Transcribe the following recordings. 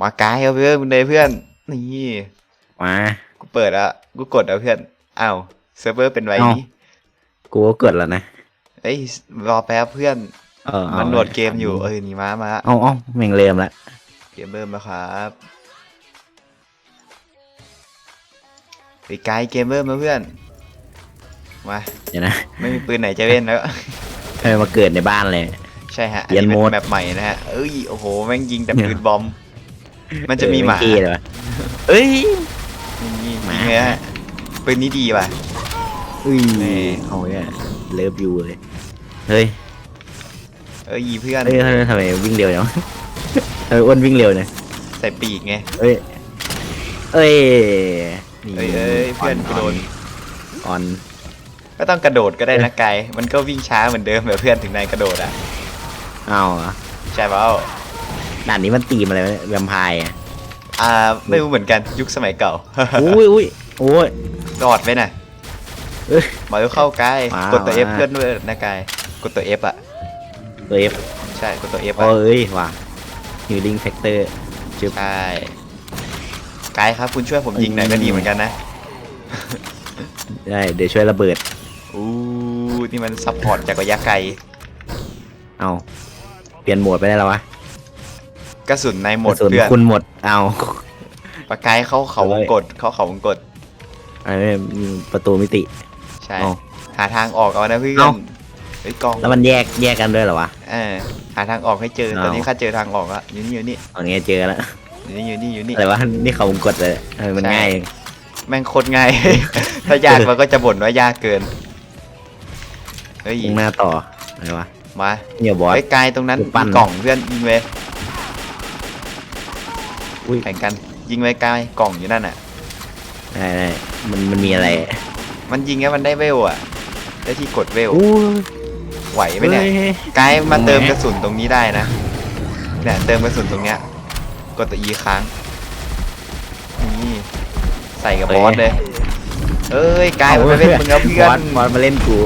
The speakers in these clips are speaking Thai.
มาไกลเอาเพื่อนมึงเลยเพื่อน นี่ มา กูเปิดแล้วกูกดแล้วเพื่อน อ้าวเซิร์ฟเวอร์เป็นไรเอ้า นี้กูก็กดแล้วนะ เอ้ยรอแป๊บเพื่อน เอออามันโหลดเกมอยู่เออนี่มามาละเอาเอาแม่งเริ่มละเกมเริ่มแล้วครับไปไกลเกมเริ่มแล้วเพื่อน มา เดี๋ยวนะไม่มีปืนไหนจะเล่นแล้วทำไมมาเกิดในบ้านเลย ใช่ฮะเปลี่ยนอัโหมดแบบใหม่นะฮะ เอ้ย โอ้โห แม่งยิงแต่ปืนบอม มันจะมีหมา เออไเท่เลยวะเอ้ยยิงยิงหมายิงเลยฮะปืนนี้ดีว่ะอุ้ยนี่เอาเนี่ยเลิฟยูเลย เฮ้ยเอ้ยเพื่อน เฮ้ยทำไมวิ่งเร็วจังทำไมอ้วนวิ่งเร็วเนี่ยใส่ปีกไง เอ้ย เอ้ยนี่เอ้ยเอ้ยเพื่อนกูโดนออน ก็ต้องกระโดดก็ได้นะไกลมันก็วิ่งช้าเหมือนเดิมแบบเพื่อนถึงนายกระโดดอะ เอาเหรอใช่เปล่า ด่านนี้มันตีมอะไรวะเนี่ยแวมไพร์อะอ่าไม่รู้เหมือนกันยุคสมัยเก่า อุ้ยอุ้ยโอ้ย รอดไหมน่ะเอ้ยมาเข้าใกล้ว้าวกดตัว F ว้าว เพื่อนด้วยนะกายกดตัว F อะ ตัวเอฟใช่กดตัว F โอ้อะ เอ้ยว่ะฮิลลิ่งแฟกเตอร์จึบใช่กายครับคุณช่วยผมยิงหน่อยก็ดีเหมือนกันนะได้เดี๋ยวช่วยระเบิด อู้นี่มันซัพพอร์ตจากระยะไกล เอาเปลี่ยนโหมดไปได้แล้ววะ กระสุนในหมดกระสุนเพื่อนคุณหมดเอาปากกายเข้าเขาวงกดเข้าเขาวงกดอันนี้ประตูมิติ ใช่ เอา หาทางออกเอานะเพื่อนเอ้าเฮ้ยกองแล้วมันแยกแยกกันด้วยเหรอวะ เออหาทางออกให้เจอเอ้าตอนนี้ข้าเจอทางออกแล้วอยู่นี่อยู่นี่ตอนนี้เจอแล้วอยู่นี่อยู่นี่อยู่นี่ อะไรวะนี่เขาวงกดเลยเออมันใช่ ง่าย แม่งโคตรง่าย ถ้ายากเราก็จะบ่นว่ายากเกินเฮ้ยยิงหน้าต่ออะไรวะมาเนี่ยบอส ไอ้ยกายตรงนั้นกูปั้นมีกล่องเพื่อนยิงเลย อุ้ยแข่งกัน ยิงไว้กายกล่องอยู่นั่นน่ะ ได้ได้มันมันมีอะไรมันยิงแล้วมันได้เวลอะ ได้ที่กดเวลอู้ไหวไหมเนี่ยฮ้กายมาเติมแหมกระสุนตรงนี้ได้นะเนี่ยเติมกระสุนตรงเนี้ยกดตัว E ค้างนี่ใส่กับบอสเลย เอ้ยกายมันไปเล่นมึงแล้วเพื่บออสนบอสมาเล่นกู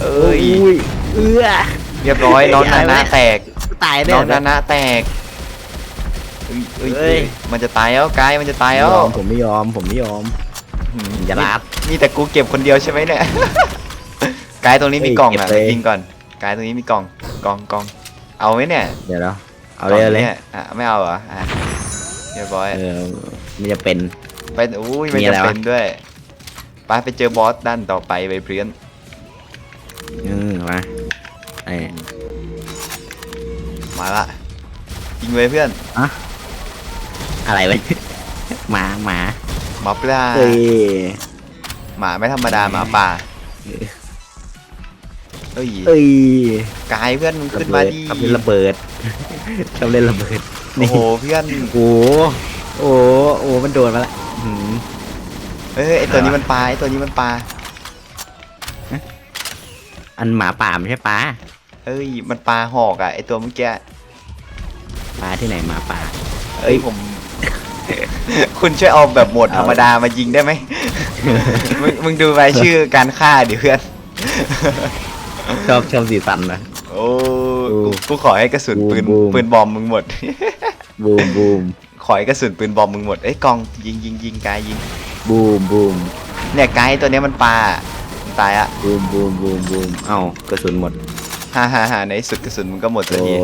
เอ้ยอุ้ย เอื้อเรียบร้อยน้องนาไอ้นาไอ้แตกตายแน่น้องนานาแตก เอ้ยเอ้ยเอ้เอ้ยยมันจะตายแล้วกายมันจะตายไม่แล้วยอมผมไม่ยอม ผมไม่ยอม หืมอย่ารับมีแต่กูเก็บคนเดียวใช่ไหมเนี่ย กายตรงนี้มีกล่องอะเก็บเลย ยิงก่อนกายตรงนี้มีกล่องกล่องกล่อง เอาไหมเนี่ยเดี๋ยวเราเอาเลยเอาเลยกนี่อะไม่เอาเหรออะเรียบร้อยเออมันจะเป็น ไปอุ้ยไม่มีอะไรจำวะ เป็นด้วยไปไปเจอบอสด้านต่อไปไปเพื่อนอืมมาไอ้มาละยิงเลยเพื่อน อะ ไรวะหมาหมาหมาปลาเอ้ยหมาไม่ธรรมดาหมาป่าเอ้ยเอ้ยกายเพื่อนมึงขึ้นมาระเบิดดิทำเล่นระเบิดทำเล่นระเบิดโอ้โหเพื่อนโอ้โหโอ้โหโอ้โหมันโดนมาละหืมเอ้ยไอตัวนี้มันปลาไอตัวนี้มันปลาอันหมาป่าไม่ใช่ปลาเอ้ย มันปลาหอกอะไอตัวเมื่อกี้ปลาที่ไหนหมาป่าเอ้ยผม คุณช่วยเอาแบบโหมดธรรมดามายิงได้ไหมมึงมึงดูรายชื่อการฆ่าดิเพื่อนชอบชอบสีสันนะ โอ้โอ้กูกูขอให้กระสุนบูมปืนบูม ปืนบอมมึงหมด บูมบูมขอให้กระสุนปืนบอมมึงหมดเอ้ยกองยิงยิงยิงกายยิง บูมบูมเนี่ยกายตัวเนี้ยมันปลามันตายอะบูมบูมบูมบูมเอ้ากระสุนหมดฮ่าฮ่าฮ่าในที่สุดกระสุนมึงก็หมดสักโอ้ที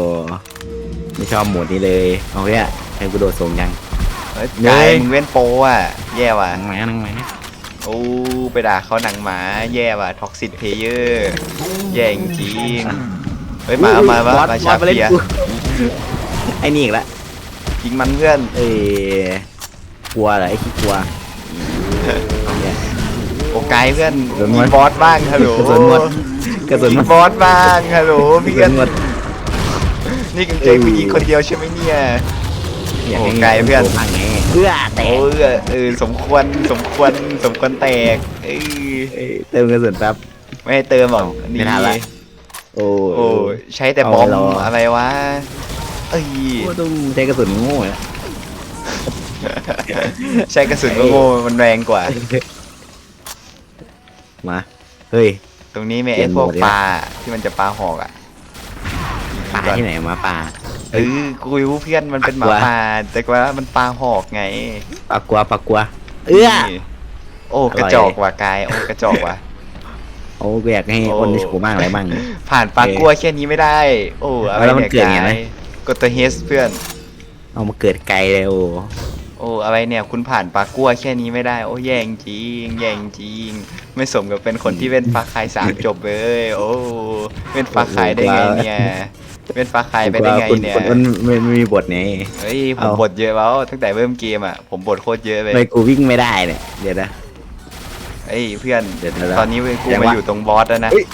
ไม่ชอบโหมดนี้เลย เอาเฮ้ยให้กูโดดส่งยัง เอ้ยเย้กายมึงเว้นโปรอะ แย่ว่ะนั่งไหมนั่งไหมโอ้ไปด่าเขาหนังหมา แย่ว่ะท็อกซิตเพเยอร์แย่จริงๆเฮ้ยมาเอามาว่าบอสมาบชาอสมาเล่นเฟียกูไอ้นี่อีกละยิงมันเพื่อน เอ้ยกลัวเหรอไอ้ขี้กลัวเอาเนี่ยโอ้ไกด์เพื่อนกระสุนหมมีดบอสบ้างฮัลโหลกระสุนหมดกระสุนหมมีดบอสบ้างฮัลโหลกระเพื่สุอนนหมดนี่กังเจอผู้หญิงคนเดียวใช่ไหมเนี่ย อยากโอ้ให้ไกลเพื่อนบ้างไงเอื้อแตโอ้กเออเออสมควรสมควรสมควรแตกเอ้ยเอ้ยเติมกระสุนแป๊บ ไม่ให้เติมหรอกไม่นี่ทันละ โอ้โอ้ใช้แต่เอาบอมไว้รอออะไรวะเอ้ยโอ้ต้องใช้กระสุนโง่แล้วใช้กระสุนก็โง่มันแรงกว่า มา เฮ้ย ตรงนี้มีเปลี่ไอ้ยนพวกโหมดดิปลาที่มันจะปลาหอกอะปลาที่ไหนมาปลา เออกูรู้เพื่อนมันเป็นหมาปากกวาป่าแต่ว่ามันปลาหอกไง ปากกลัวปากกลัว เอื้อ นี่โอ้กระจอกว่ะกายโอ้กระจอกว่ะ โอ้กูอยากให้โอ้ คนที่ชูมากอะไรบ้าง ผ่านปลากลัวแค่นี้ไม่ได้ โอ้อะไรแล้วมันเนี่ยเกิดไงกาไหมยกดตัวเฮสเพื่อน เอามาเกิดไกลเลยโอ้โอ้อะไรเนี่ยคุณผ่านปลากลัวแค่นี้ไม่ได้ โอ้แย่งจริงแย่งจริง ไม่สมกับเป็นคนที่เว้นฟ้าคายสามจบเลย โอ้เว้นฟ้าคายได้ไงเนี่ย เว้นฟ้าคายไปได้ไงคุณเนี่ยคุณมันไม่ไม่มีบทไงเฮ้ยผมเอาบทเยอะแล้วตั้งแต่เริ่มเกมอะผมบทโคตรเยอะเลยทำไมกูวิ่งไม่ได้เนี่ยเดี๋ยวนะเอ้ยเพื่อนเดี๋ยวเดี๋ยวตอนนี้กูยังมาวะอยู่ตรงบอสแล้วนะเฮ้ย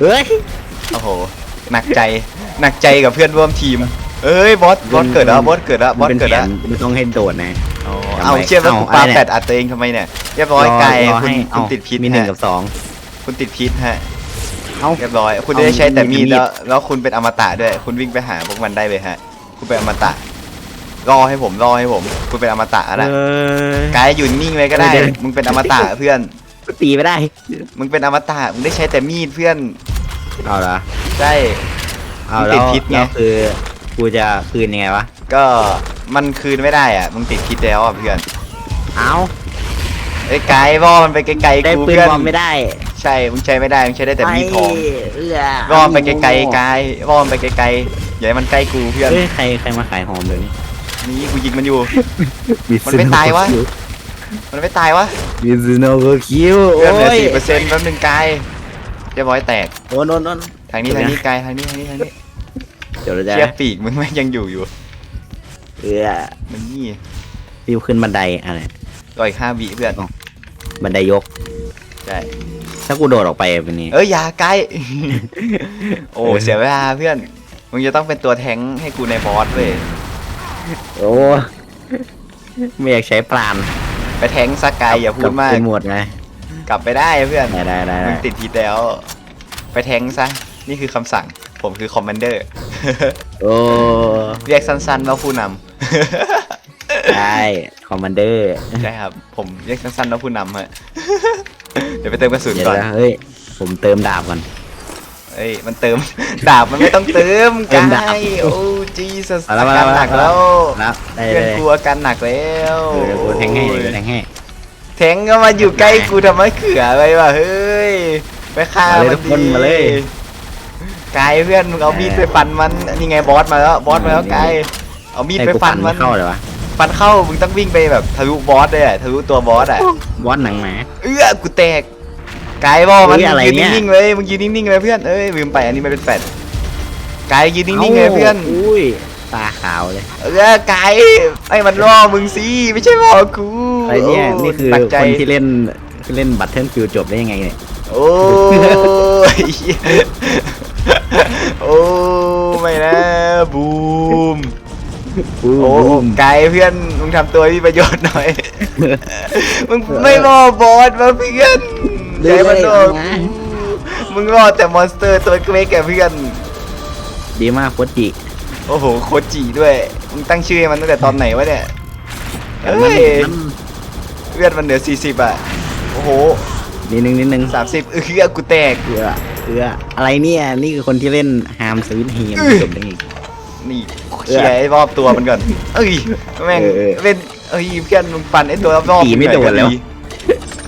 เฮ้ยโอ้โหหนักใจหนักใจกับเพื่อนร่วมทีม เอ้ยบอสบอสเกิดแล้วบอสเกิดแล้วบอสมันเกิเป็นดแผแล้วนไม่ต้องให้โดดนะอ๋อทำไมเอาเชื่อว่าเอากูปาอะไรเนี่ยแปดอัดตัวเองทำไมเนี่ยเรียบร้อยไกลรอคุณให้คุณเอ้าติดพิษมีหนึ่งฮะกับสองคุณติดพิษฮะ เอ้าเรียบร้อย คุณเอาได้ใช้แต่มีดมีดแล้วแล้วคุณเป็นอมตะด้วย คุณวิ่งไปหาพวกมันได้เลยฮะ คุณเป็นอมตะรอให้ผมรอให้ผม คุณเป็นอมตะอะนะเออกายอยู่นิ่งเลยก็ได้เดี๋ยวมึงเป็นอมตะเพื่อนกูตีไม่ได้ มึงเป็นอมตะมึงได้ใช้แต่มีดเพื่อนเอาละใช่เอามันติแล้ดวพิษไงแล้วคือกูจะคืนยังไงวะก็มันคืนไม่ได้อะมึงติดพิษแล้วอะเพื่อนเอา ไอ้ยกายรอมันไปไกลได้ๆกูปืนเพื่อนบอมไม่ได้ใช่มึงใช้ไม่ได้มึงใช้ได้แต่มีดทองไปเอื้อรอมไปไกลๆกายรอมไปไกลๆอย่าให้มันใกล้กูเพื่อนเฮ้ยใครใครมาขายหอมเดี๋ยวนี้นี่กูยิงมันอยู่ มันไม่ตายวะ มันไม่ตายวะมิซูโนะโกคิวเพื่อนเหลือโอ้ยสี่เปอร์เซ็นต์แป๊บนึงกายเรียบร้อยแตกโอ้นโนนโนนทางนี้ทางนี้กายทางนี้ทางนี้ทางนี้เดี๋ยวเราจะเทียบปีกมึงแม่งยังอยู่อยู่เอื้อมันนี่ริวขึ้นบันไดอะไร รออีกห้าวิเพื่อนบันไดยก ใช่ถ้ากูโดดออกไปเป็นนี้ เอ้ยอย่าไกลโอ้เสียเวลาเพื่อน มึงจะต้องเป็นตัวแทงค์ให้กูในบอสเว้ย โอ้ไม่อยากใช้ปราณไปแทงค์สกายอย่าพูดมาก เป็นหมวดไงกลับไปได้เพื่อน ได้ได้ได้มึได้งติดพิษแล้ว ไปแทงค์ซะ นี่คือคำสั่ง ผมคือคอมมานเดอร์ โอ้ เรียกสั้นๆว่าผู้นำ ได้คอมมานเดอร์ใช่ครับ ผมเรียกสั้นๆว่าผู้นำฮะ เดี๋ยวไปเติมกระสุนเดี๋ยวก่อน นะเฮ้ย ผมเติมดาบก่อน เอ้ยมันเติม ดาบมันไม่ต้องเติมเติกามดาบ ยโอ้จีสัสเอาละอาการหนักแล้วแล้วได้เพื่อนได้กูอาการหนักแล้วเออเดี๋ยวกูแทงให้เดี๋ยวกูแทงให้ แทงก็มาอยู่ใกล้กูทำไมเขือไปวะเฮ้ยไปฆ่ามาเลยมันทุกคนมาเลยกายเพื่อนมึงเอามีดไปฟันมันนี่ไงบอสมาแล้วบอสมาแล้วกายเอามีดให้ไปกูฟัฟันนมัไม่นเข้าเลยวะ ฟันเข้ามึงต้องวิ่งไปแบบทะลุบอสเลยอะทะลุตัวบอสอะวอนหนังหมา เอื้อกูแตกกายบอกมันเฮ้ยอะไรยืนเนี่ย นิ่งๆเลยมึงยืนนิ่งๆเลยเพื่อนเอ้ยลืมไปอันนี้มันเป็นแฟดกายยืนนิ่งๆเลยเพื่อน อุ้ยตาขาวเลย เออกายไอ้มันล่อมึงสิไม่ใช่ล่อกูอะไรเนี่ยนี่คือหนักใจคนที่เล่นที่เล่นบัตเทิลฟิวจบได้ยังไงเนี่ย โอ้ยโอ้ไม่นะบูม บูโอ้มกายเพื่อนมึงทำตัวมีประโยชน์หน่อย มึงไม่รอบอสมาเพื่อนใจมันรอกูมึงรอแต่มอนสเตอร์ตัวเล็กแกเพื่อน ดีมากโคตรจิโอ้โหโคจิด้วย มึงตั้งชื่อให้มันตั้งแต่ตอนไหนวะเนี่ยเอ้ยมันเลือดมันเหลือ40อะ โอ้โหนิดนึงนิดนึง30เออกูแตกเอือเอืออะไรเนี่ย นี่คือคนที่เล่นฮามสวิตเฮียมอื้อจบได้ไง นี่เคลียร์ไอ้รอบตัวมันก่อน เอ้ยแม่งเออเออเล่นเอ้ยเพื่อนมึงปั่นไอ้ตัวรอบๆตีไม่โดนแล้วหอย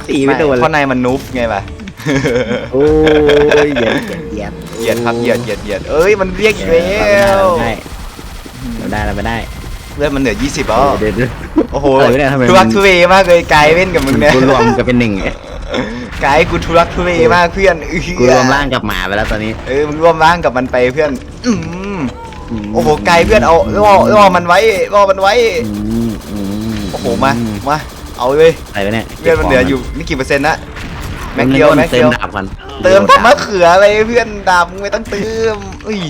ตีไม่โดนเพราะนายมันนูฟไงป่ะโอ้ยเหยียดเหยียดเหยียดครับเหยียดเหยียดเหยียดเอ้ยมันเรียกอีกแล้วเราได้เราไม่ได้เลือดมันเหลือ20อ๋อเดี๋ยวเดี๋ยวโอ้โหอะไรวะเนี่ยทำไมมันทุรักทุเลมากเลยกายเล่นกับมึงเนี่ยกูรวมกันเป็นหนึ่งไงกายกูทุรักทุเลมากเพื่อนเออกูรวมร่างกับหมาไปแล้วตอนนี้เออมึงร่วมร่างกับมันไปเพื่อนอืม โอ้โหไกลเพื่อนเอาล่อล่อมันไว้ล่อมันไว้อืมอืมโอ้โหมามาเอาเลยอะไรวะเนี่ยเลือดมันเหลืออยู่นี่กี่เปอร์เซ็นต์นะแม็กเดีเดียวแม็กเติเดีมยวดาบกันเติมทำมะเขืออะไรเพื่อนดาบมึงไม่ต้องเติมอุ้ย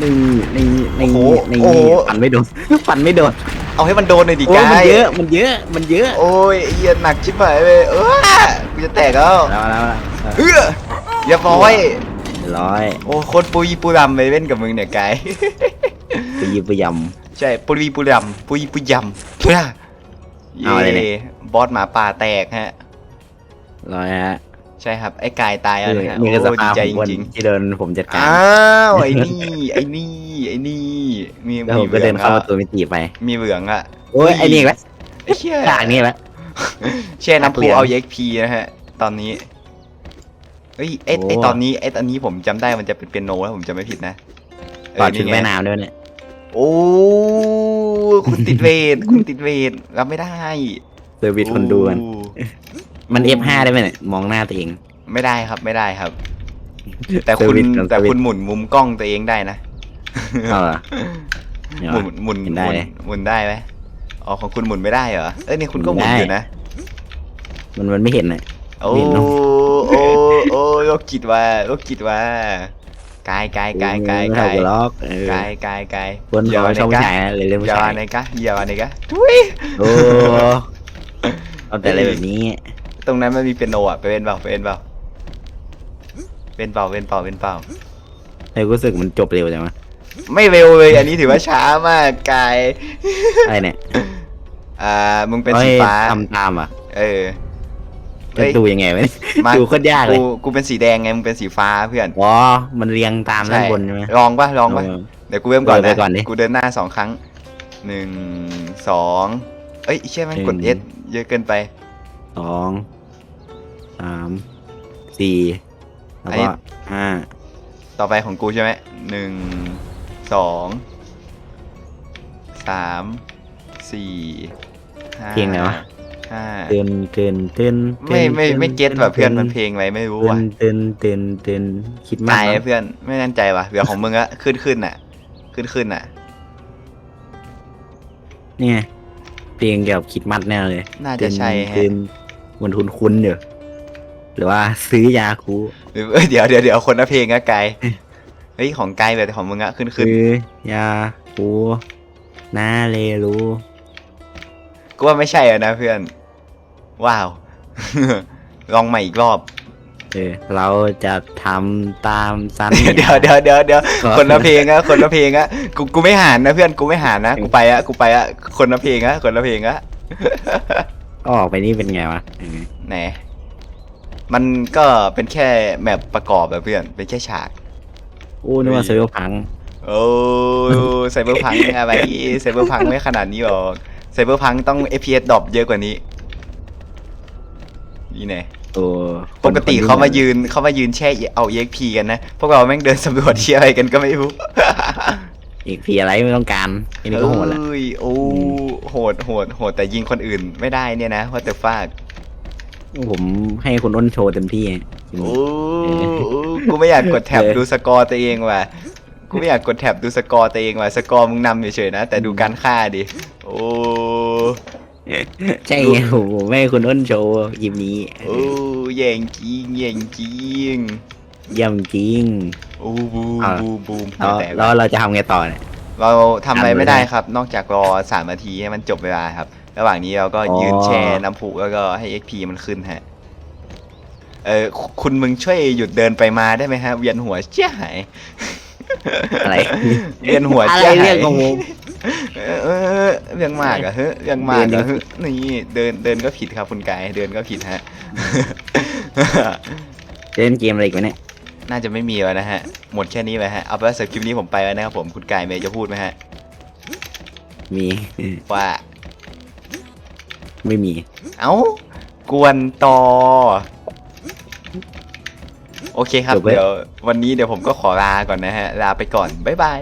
นี่นี่นี่โอ้โหนี่โอ้โหฟันไม่โดนฟันไม่โดนเอาให้มันโดนหน่อยดิโอ้กายมันเยอะมันเยอะมันเยอะโอ้ยไอ้เหี้ยหนักชิบหายเลยเออกูจะแตกแล้วแล้วแล้วแล้วเอออย่าปล่อย ร้อยโอ้โคตรปุยปุยรำไปเล่นกับมึงเนี่ยกายไปยิบไปยใช่ปุยปุยรำปุยปุยยำเพื่อเอาอะไรเนี่ยบอสหมาป่าแตกฮะำร้อยฮะใช่ครับไอ้กายตายแล้วนะฮะนี่คือสโอ้ดีภาพใจของคนจริงที่เดินผมจัดๆการอ้าวไอ้นี่ไอ้นี่ไอ้นี่มีแล้วผมีมก็เหลืเดิอนงเข้าอะประตูมิติไปมีเหลืองอะโอ้ยไอ้นี่อีกแล้วไอ้เชี่ย ด่างนี่แหละแช่น้ำเหลืพุองเอา EXP นะฮะ ตอนนี้ เอ้ยไอ้โอ้ไอ้ตอนนี้ไอ้ตอนนี้ผมจำได้มันจะเป็นเปียโนแล้วผมจะไม่ผิดนะเตอนชุดไงแม่น้ำด้วยเนี่ยโอ้คุณติดเวทคุณติดเวทรับไม่ได้เซอร์วิสคนดูมันโอ้มัน F5 ได้ไหมเนี่ยมองหน้าตัวเอง ไม่ได้ครับไม่ได้ครับ แต่คุณ Service ของแต่ Service คุณหมุนมุมกล้องตัวเองได้นะ เอาเหรอเดี๋ยวหมุนหมุนเห็นได้หมุนเลยหมุนได้ไหมอ๋อของคุณหมุนไม่ได้เหรอ เอ้ยนี่คุณก็หมุนได้ อยู่นะ มันมันไม่เห็นเลย โอ้ เห็นเนอะ โอ้ โอ้โรคจิตว่าโรคจิตว่ากายกายกายกายไม่กาเท่ายกับล็อกเออกายกายกายคนอย่าเขาว่าชอบในผู้กะชายนะเลยเล่นผู้อย่าชาว่ายในกะอย่าว่าในกะทุยโอ้เอาแต่อะไรแบบนี้ ตรงนั้นมันมีเปียโนอะไปเป็นเปล่าไปเป็นเปล่าเป็นเปล่าเป็นเปล่าเป็นเปล่าแต่รู้สึกมันจบเร็วจังวะไม่เร็วเลย อันนี้ถือว่าช้ามากกายอะไรเนี่ยอ่ามึงเป็นอ้สียฟ้าทำตามอะ เออ จะดูยังไงวะเนี่ยมา ดูโคตรยากเลยกูกูเป็นสีแดงไงมึงเป็นสีฟ้าเพื่อนอ๋อมันเรียงตามด้านบนใช่ไหม ลองป่ะลองป่ะเออเดี๋ยวกูเริ่มก่อนเออนะไปก่อนดิกูเดินหน้าสองครั้งหนึ่งสองเอ้ยเชี่ยแมันกดหเอนึ่สงเยอะเกินไป สองสามสี่แล้วอันนี้ก็ห้าต่อไปของกูใช่ไหมหนึ่งสองสามสี่ห้าเพลงอะไรวะ ห้าเต้นเต้นเต้นไม่ไม่ไม่เก็ตแบบเพื่อนมันเพลงอะไรไม่รู้เต้ว่ะนเต้นเต้นเต้นคิดมาตากยนะเพื่อนไม่แน่ใจว่ะเหลือของมึงอะขึ้นขึ้นอะขึ้นขึ้นอะเนี่ยเพลงเกี่ยวกับคิดมัดแน่เลย น่าจะใช่ฮะเต้นมันทุนคุ้นๆเดี๋ยวหรือว่าซื้อยาคูหรือเอ้ยเดี๋ยวเดี๋ยวเดี๋ยวคนละเพลงอะไกลเฮ้ยของไกลแบบของมึงอะขึ้นขึ้นซื้อยาคูนาเลรู กูว่าไม่ใช่อะนะเพื่อน ว้าว ลองใหม่อีกรอบ เออเราจะทำตามสัญเดี๋ยญาวเดี๋ยวเดี๋ยวเดี๋ยวขอคนละเพลงอะคนละเพลงอะกูกูไม่หานนะเพื่อนกูไม่หานนะกูไปอะกูไปอะคนละเพลงอะคนละเพลงอะ ออกไปนี่เป็นไงวะเออไหนมันก็เป็นแค่แมปประกอบแบบเพื่อน เป็นแค่ฉากโอ้นึกว่าเซอร์พัง โอ้ไซเบอร์พังอะไรไซเบอร์พังไม่ขนาดนี้หรอก ไซเบอร์พังต้อง FPS ดรอปเยอะกว่านี้ นี่ไงโอ้ปกติเขามายืนเขามายืนแช่เอา EXP กันนะ พวกเราแม่งเดินสำรวจเชียอะไรกันก็ไม่รู้อีกพีอะไรไม่ต้องการอันนี้ก็โหดแหละเอ้ยโอ้อืมโหดโหดโหดแต่ยิงคนอื่นไม่ได้เนี่ยนะว่าแต่ฟากผมให้คุณอ้นโชว์เต็มที่จริงโอ้กูไม่อยากกดแท็บเออดูสกอร์ตัวเองว่ะ กูไม่อยากกดแท็บดูสกอร์ตัวเองว่ะสกอร์มึงนำเฉยๆนะ แต่ดูการฆ่าดิ โอ้ใช่ไงผมผมให้คุณอ้นโชว์ยิมนี้โอ้แย่งจริงแย่งจริงเยี่ยมจริงโอ้บูมอะบูมบูมแล้วแต่แล้วเราจะทำไงต่อเนี่ยเราทำอะไรทำเลยไม่ได้ครับ นอกจากรอสามนาทีให้มันจบเวลาครับ ระหว่างนี้เราก็อ๋อยืนแชร์น้ำพุแล้วก็ให้ XP มันขึ้นฮะเออคุคุณมึงช่วยหยุดเดินไปมาได้ไหมฮะเวียนหัวเจี๊ยหาย อะไรเวียนหัวอะไรเจี๊ยหาเรื่ยองของผมเออเออเรื่องมากอะเฮ้ยเรื่องมากอะเฮ้ยนี่เดินเดินก็ผิดครับคุณกายเดินก็ผิดฮะจะเล่นเกมอะไรอีกไหมเนี่ยน่าจะไม่มีแล้วนะฮะ หมดแค่นี้เลยฮะ เอาเป็นว่าสำหรับคลิปนี้ผมไปแล้วนะครับผมคุณกายเมย์จะพูดไหมฮะ มีว่า ไม่มี เอ้ากวนต่อ โอเคครับจบแล้วเดี๋ยววันนี้เดี๋ยวผมก็ขอลาก่อนนะฮะ ลาไปก่อน บ๊ายบาย